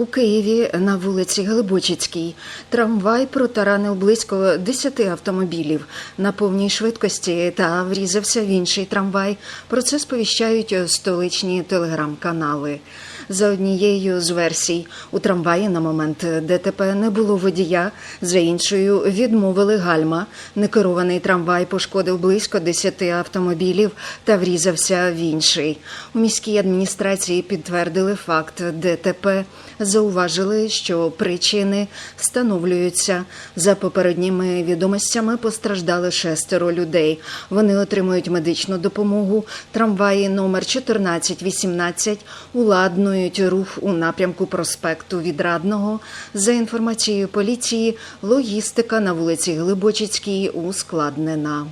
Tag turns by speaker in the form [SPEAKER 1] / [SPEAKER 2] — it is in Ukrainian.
[SPEAKER 1] У Києві на вулиці Глибочицькій трамвай протаранив близько 10 автомобілів на повній швидкості та врізався в інший трамвай. Про це сповіщають столичні телеграм-канали. За однією з версій, у трамваї на момент ДТП не було водія, за іншою відмовили гальма. Некерований трамвай пошкодив близько 10 автомобілів та врізався в інший. У міській адміністрації підтвердили факт ДТП. Зауважили, що причини встановлюються. За попередніми відомостями постраждали шестеро людей. Вони отримують медичну допомогу. Трамваї номер 1418 уладнують рух у напрямку проспекту Відрадного. За інформацією поліції, логістика на вулиці Глибочицькій ускладнена.